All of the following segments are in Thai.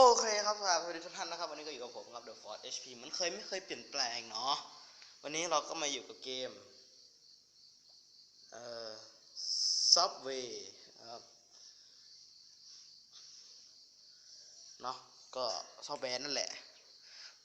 โอเคครับสวัสดีทุกท่านนะครับ วันนี้ก็อยู่กับผมครับ The Force HP มันเคยไม่เคยเปลี่ยนแปลงเนาะวันนี้เราก็มาอยู่กับเกมเอ่อ Subway ครับเนาะก็ซอฟแวร์นั่นแหละ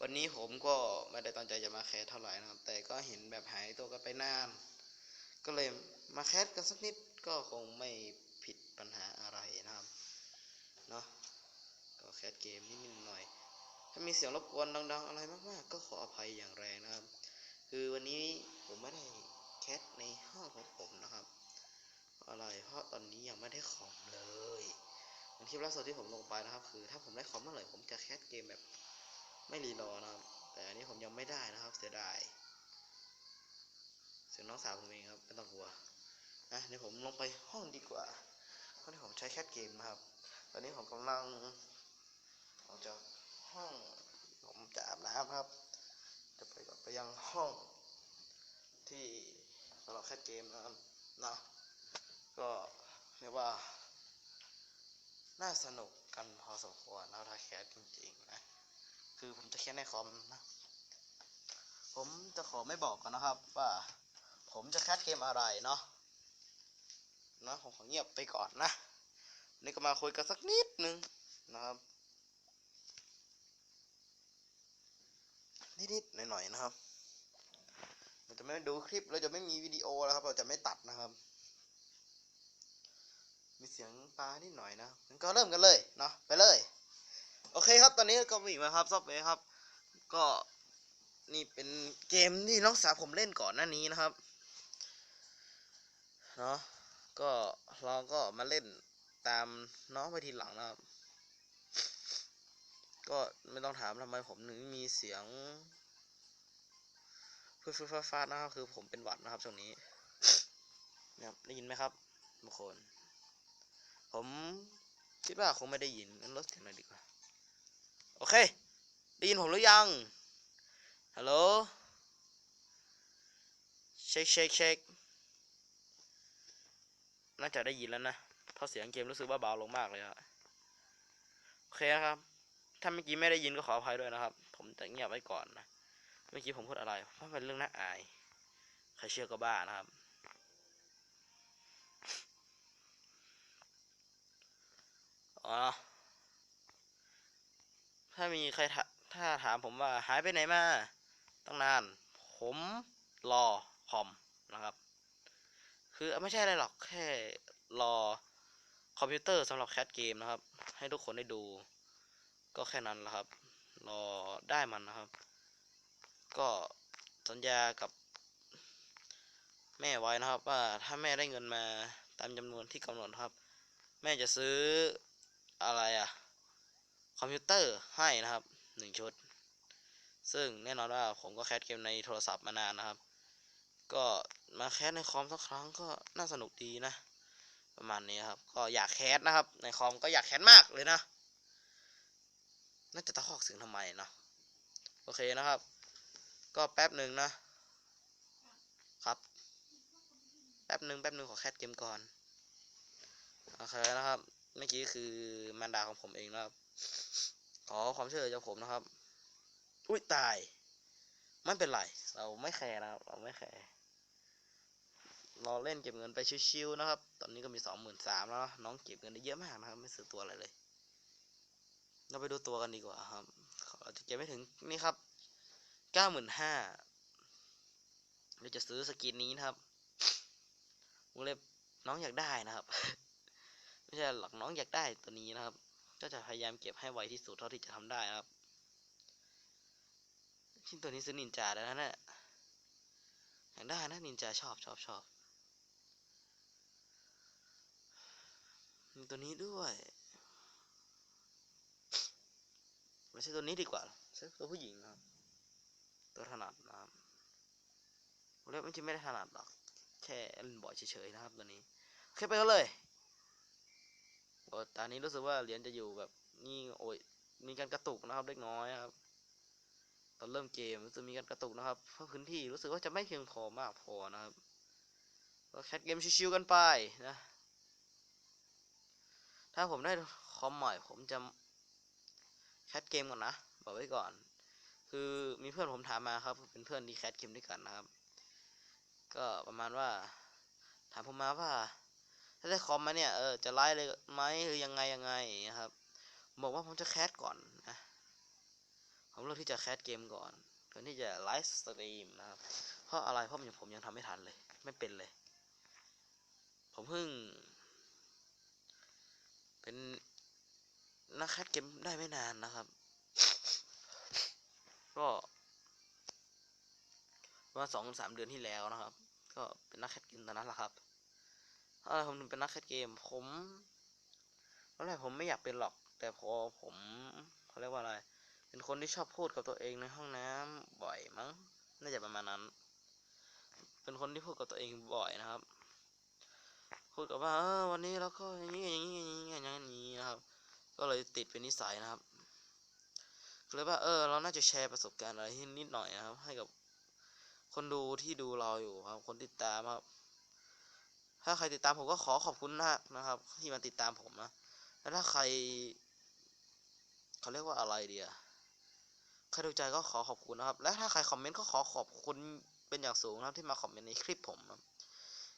วันนี้ผมก็ไม่ได้ตั้งใจจะมาแคสเท่าไหร่นะครับ แต่ก็เห็นแบบหายตัวกันไปนาน ก็เลยมาแคสกันสักนิดก็คงไม่ผิดปัญหาอะไรนะครับเนาะ คสเกมนิดๆหน่อย ถ้ามีเสียงรบกวนดัง ๆ อะไรมากๆ ก็ขออภัยอย่างแรงนะครับ คือวันนี้ผมไม่ได้แคสในห้องของผมนะครับ อะไรเพราะตอนนี้ยังไม่ได้คอมเลยเคลิปล่าสุดที่ผมลงไปนะครับ คือ ถ้าผมได้คอมเมื่อไหร่ผมจะแคสเกมแบบไม่รีรอนะครับ แต่อันนี้ผมยังไม่ได้นะครับเสียดายเสียงน้องสาวผมเองครับไม่ต้องกลัวนะเดี๋ยวผมลงไปห้องดีกว่าเพราะที่ผมใช้แคสเกมนะครับ ตอนนี้ผมกำลัง ออกจากห้องผมจะอาบน้ำครับ จะไปกับไปยังห้องที่สำหรับแคสเกมนะครับนะก็เรียกว่า น่าสนุกกันพอสมควรนะถ้าแคสจริงๆนะ คือผมจะแคสในคอมนะ ผมจะขอไม่บอกกันนะครับ ว่า ผมจะแคสเกมอะไรเนาะเนาะผมขอเงียบไปก่อนนะนี่ก็มาคุยกันสักนิดนึงนะครับ นิดๆหน่อยๆนะครับเราจะไม่ดูคลิปเราจะไม่มีวิดีโอแล้วครับ เราจะไม่ตัดนะครับ มีเสียงปลานิดหน่อยนะงั้นก็เริ่มกันเลยเนาะไปเลย โอเคครับตอนนี้ก็มีมาครับซอฟต์แวร์ครับ ก็นี่เป็นเกมที่น้องสาวผมเล่นก่อนหน้านี้นะครับเนาะก็เราก็มาเล่นตามน้องไปทีหลังนะครับ ก็ไม่ต้องถามทำไมผมถึงมีเสียงฟืดๆฟาดนะครับคือผมเป็นหวัดนะครับช่วงนี้นะครับได้ยินไหมครับทุกคน ผมคิดว่าคงไม่ได้ยินงั้นลดเสียงหน่อยดีกว่า โอเค ได้ยินผมหรือยัง ฮัลโหล เช็คเช็คเช็คน่าจะได้ยินแล้วนะ เพราะเสียงเกมรู้สึกว่าเบาลงมากเลยอะโอเคนะครับ ถ้าเมื่อกี้ไม่ได้ยินก็ขออภัยด้วยนะครับ ผมจะเงียบไว้ก่อนนะ เมื่อกี้ผมพูดอะไร เพราะเป็นเรื่องน่าอาย ใครเชื่อก็บ้านะครับ อ๋อ ถ้ามีใครถาถ้าถามผมว่าหายไปไหนมา ตั้งนาน ผมรอคอมนะครับ คือไม่ใช่อะไรหรอก แค่รอคอมพิวเตอร์สำหรับแคสเกมนะครับ ให้ทุกคนได้ดู ก็แค่นั้นแหละครับ รอได้มันนะครับ ก็สัญญากับแม่ไว้นะครับ ว่าถ้าแม่ได้เงินมาตามจำนวนที่กำหนดครับ แม่จะซื้ออะไรอะคอมพิวเตอร์ให้นะครับหนึ่งชุด ซึ่งแน่นอนว่าผมก็แคสเกมในโทรศัพท์มานานนะครับ ก็มาแคสในคอมสักครั้งก็น่าสนุกดีนะ ประมาณนี้ครับ ก็อยากแคสนะครับ ในคอมก็อยากแคสมากเลยนะ น่าจะตะคอกเสียงทำไมเนาะโอเคนะครับ ก็แป๊บหนึ่งนะครับ แป๊บหนึ่งแป๊บหนึ่งขอแคสเกมก่อนโอเคนะครับเมื่อกี้คือมารดาของผมเองนะครับ ขอความช่วยเหลือจากผมนะครับ อุ้ยตายไม่เป็นไร เราไม่แคร์นะครับ เราไม่แคร์เราเล่นเก็บเงินไปชิวๆนะครับ ตอนนี้ก็มีสองหมื่นสามแล้วนะน้องเก็บเงินได้เยอะมากนะครับ ไม่ซื้อตัวอะไรเลย เราไปดูตัวกันดีกว่าครับเราจะเก็บไม่ถึงนี่ครับเก้าหมื่นห้าเราจะซื้อสกินนี้นะครับวงเล็บน้องอยากได้นะครับ ไม่ใช่หรอกน้องอยากได้ตัวนี้นะครับ ก็จะพยายามเก็บให้ไวที่สุดเท่าที่จะทำได้นะครับชิ้นตัวนี้ซื้อนินจาแล้วนะเนี่ยอยากได้นะนินจาชอบชอบชอบตัวนี้ด้วย ไม่ใช่ตัวนี้ดีกว่าใช่ตัวผู้หญิงครับ ตัวถนัดนะครับผมเรียกมันจริงไม่ได้ถนัดหรอก แค่เล่นบ่อยเฉยๆนะครับตัวนี้โอเคไปกันเลยโอ้ตอนนี้รู้สึกว่าเหรียญจะอยู่แบบนี่โอ้ยมีการกระตุกนะครับเล็กน้อยครับ ตอนเริ่มเกมรู้สึกมีการกระตุกนะครับ เพราะพื้นที่รู้สึกว่าจะไม่เพียงพอมากพอนะครับก็แคทเกมชิวๆกันไปนะ ถ้าผมได้คอมใหม่ผมจะ แคสเกมก่อนนะบอกไว้ก่อน คือมีเพื่อนผมถามมาครับ เป็นเพื่อนที่แคสเกมด้วยกันนะครับ ก็ประมาณว่า ถามผมมาว่า ถ้าได้คอมมาเนี่ยเออจะไลฟ์เลยไหมหรือยังไงยังไงอย่างเงี้ยครับ บอกว่าผมจะแคสก่อนนะผมเลือกที่จะแคสเกมก่อนก่อนที่จะไลฟ์สตรีมนะครับ เพราะอะไรเพราะผมยังทำไม่ทันเลย ไม่เป็นเลย ผมเพิ่ง เป็น นักแคสเกมได้ไม่นานนะครับ ก็ประมาสองสามเดือนที่แล้วนะครับ ก็เป็นนักแคสเกมตอนนั้นแหละครับเพราอะไรผมถึงเป็นนักแคสเกม ผมตอนแรกผมไม่อยากเป็นหรอก แต่พอผมเขาเรียกว่าอะไร เป็นคนที่ชอบพูดกับตัวเองในห้องน้ำบ่อยมั้ง น่าจะประมาณนั้น เป็นคนที่พูดกับตัวเองบ่อยนะครับ พูดกับว่าเออวันนี้เราก็อย่างนี้อย่างนี้อย่างนี้อย่างนี้นะครับ ก็เลยติดเป็นนิสัยนะครับเลยว่าเออเราน่าจะแชร์ประสบการณ์อะไรที่นิดหน่อยนะครับ ให้กับคนดูที่ดูเราอยู่ครับ คนติดตามครับ ถ้าใครติดตามผมก็ขอขอบคุณมากนะครับ ที่มาติดตามผมนะแล้วถ้าใครเขาเรียกว่าอะไรเดียใครดูใจก็ขอขอบคุณนะครับ และถ้าใครคอมเมนต์ก็ขอขอบคุณเป็นอย่างสูงนะครับ ที่มาคอมเมนต์ในคลิปผมนะ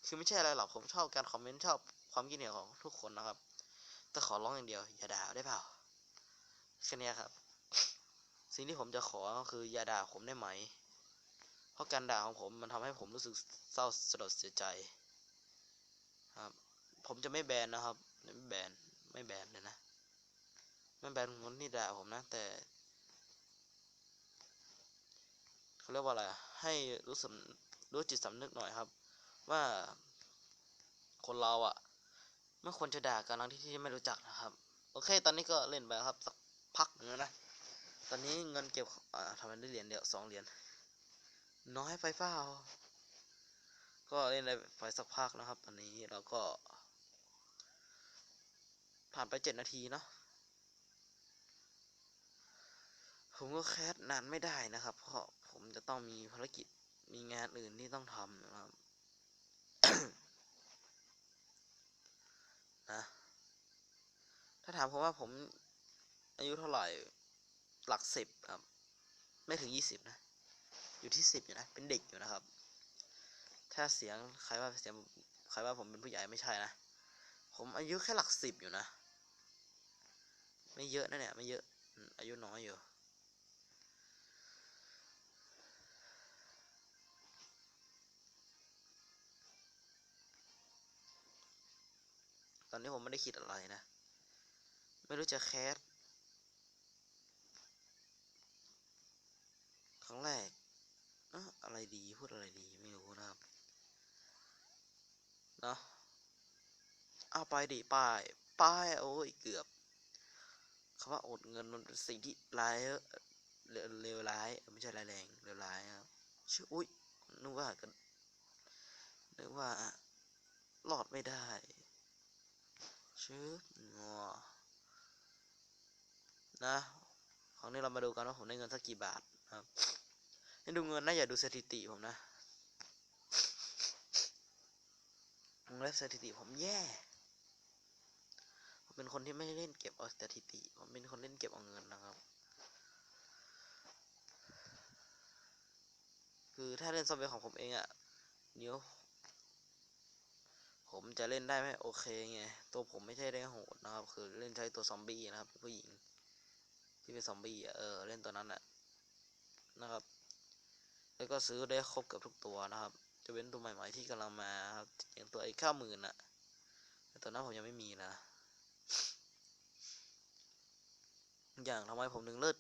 คือไม่ใช่อะไรหรอกผมชอบการคอมเมนต์ชอบความคิดเห็นของทุกคนนะครับ แต่ขอร้องอย่างเดียว อย่าด่าได้เปล่าแค่นี้ครับ สิ่งที่ผมจะขอคืออย่าด่าผมได้ไหม เพราะการด่าของผมมันทำให้ผมรู้สึกเศร้าสลดเสียใจครับ ผมจะไม่แบนนะครับ ไม่แบนไม่แบนเลยนะไม่แบนคนที่ด่าผมนะ แต่เขาเรียกว่าอะไรให้รู้สึกรู้จิตสำนึกหน่อยครับ ว่าคนเราอะ ไม่ควรจะด่ากันทั้งที่ที่ไม่รู้จักนะครับ โอเค ตอนนี้ก็เล่นไปครับสักพักหนึ่งนะ ตอนนี้เงินเก็บอ่าทำไมได้เหรียญเดียวสองเหรียญน้อยไปเปล่าก็เล่นไปสักพักนะครับ ตอนนี้เราก็ ผ่านไปเจ็ดนาทีเนาะผมก็แคสนานไม่ได้นะครับ เพราะผมจะต้องมีภารกิจมีงานอื่นที่ต้องทำนะครับ นะ ถามผมว่าผมอายุเท่าไหร่หลักสิบครับ ไม่ถึงยี่สิบนะ อยู่ที่สิบอยู่นะ เป็นเด็กอยู่นะครับ ถ้าเสียงใครว่าเสียงใครว่าผมเป็นผู้ใหญ่ไม่ใช่นะ ผมอายุแค่หลักสิบอยู่นะ ไม่เยอะนะเนี่ย ไม่เยอะอืมอายุน้อยอยู่ตอนนี้ผมไม่ได้คิดอะไรนะ ไม่รู้จะแคสครั้งแรกเอะอะไรดีพูดอะไรดีไม่รู้นะครับเนาะเอาไปดิป้ายป้ายโอ้ยเกือบคำว่าอดเงินมันเป็นสิ่งที่ร้ายเลวลวร้ายไม่ใช่ร้ายแรงเลวร้ายครับชื่ออุ้ยนึกว่ากันนึกว่ารอดไม่ได้ชื่องอ นะครั้งนี้เรามาดูกันว่าผมได้เงินสักกี่บาทครับให้ดูเงินนะอย่าดูสถิติผมนะผมเล่นสถิติผมแย่ ผมเป็นคนที่ไม่เล่นเก็บเอาสถิติ ผมเป็นคนเล่นเก็บเอาเงินนะครับ คือถ้าเล่นซอมบี้ของผมเองอะเดี๋ยวผมจะเล่นได้ไม่โอเคไง ตัวผมไม่ใช่ได้โหดนะครับ คือเล่นใช้ตัวซอมบี้นะครับผู้หญิง ที่เป็นซอมบี้เออเล่นตัวนั้นอะนะครับ แล้วก็ซื้อได้ครบเกือบทุกตัวนะครับ จะเว้นตัวใหม่ๆที่กำลังมาครับอย่างตัวไอ้ข้าหมื่นอะแต่ตัวนั้นผมยังไม่มีนะ อย่างทำไมผมถึงเลิก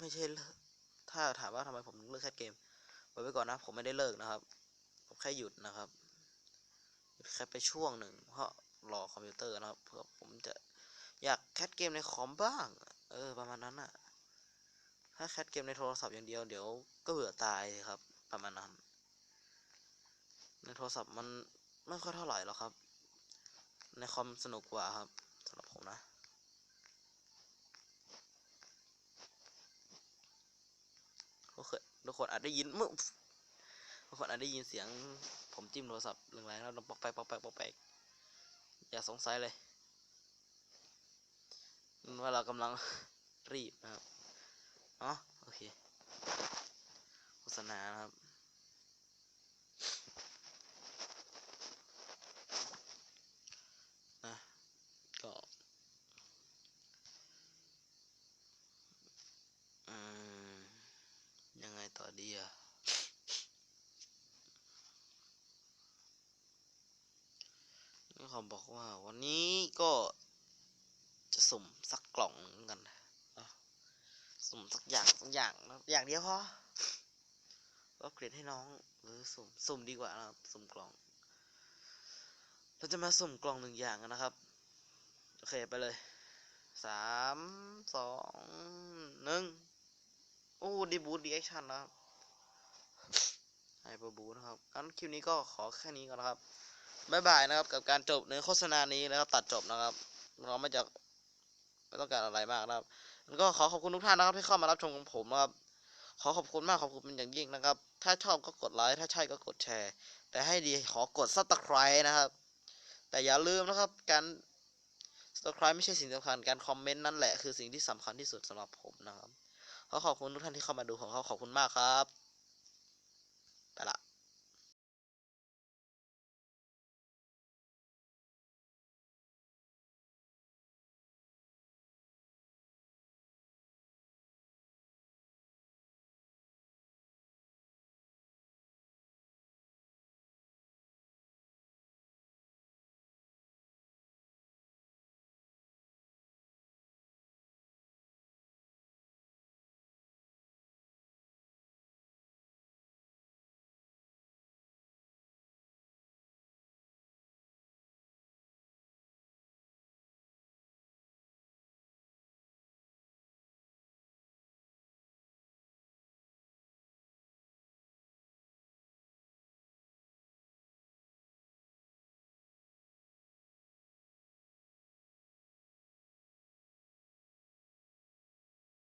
ไม่ใช่เลิกถ้าถามว่าทำไมผมถึงเลิกแคสเกมบอกไว้ก่อนนะผมไม่ได้เลิกนะครับ ผมแค่หยุดนะครับแค่ไปช่วงหนึ่งเพราะรอคอมพิวเตอร์นะครับเพื่อผมจะอยากแคสเกมในคอมบ้าง เออ ประมาณนั้นอะถ้าแคสเกมในโทรศัพท์อย่างเดียวเดี๋ยวก็เบื่อตายครับ ประมาณนั้น ในโทรศัพท์มันไม่ค่อยเท่าไหร่หรอกครับ ในคอมสนุกกว่าครับสำหรับผมนะทุกคนทุกคนอาจได้ยินมึทุกคนอาจได้ยินเสียง ผมจิ้มโทรศัพท์แรงๆแล้วดังปอกแปกปอกแปกปอกแปกอย่าสงสัยเลย ว่าเรากำลังรีบนะครับเนาะโอเคโฆษณานะครับนะก็ยังไงต่อดีอะนี่ขาบอกว่าวันนี้ก็ สุ่มสักกล่องหมือนกันสุ่มสักอย่างสักอย่างนะอย่างเดียวพอก็เกรดให้น้องหรือสุ่มสุ่มดีกว่านะครับสุ่มกล่อง เราจะมาสุ่มกล่องหนึ่งอย่างกันนะครับ โอเคไปเลยสามสองหนึ่งโอ้ดีบูทดีแอคชั่นนะครับไฮเปอร์บูนะครับงั้นคลิปนี้ก็ขอแค่นี้ก่อนนะครับบ๊ายบายนะครับกับการจบเนื้อโฆษณานี้นะครับตัดจบนะครับเราไม่จะ ไม่ต้องการอะไรมากนะครับแล้วก็ขอขอบคุณทุกท่านนะครับที่เข้ามารับชมของผมนะครับ ขอขอบคุณมากขอบคุณเป็นอย่างยิ่งนะครับ ถ้าชอบก็กดไลค์ถ้าใช่ก็กดแชร์ แต่ให้ดีขอกดซับสไครต์นะครับ แต่อย่าลืมนะครับการซับสไครต์ไม่ใช่สิ่งสำคัญการคอมเมนต์นั่นแหละคือสิ่งที่สำคัญที่สุดสำหรับผมนะครับขอขอบคุณทุกท่านที่เข้ามาดูของเขาขอบคุณมากครับไปละ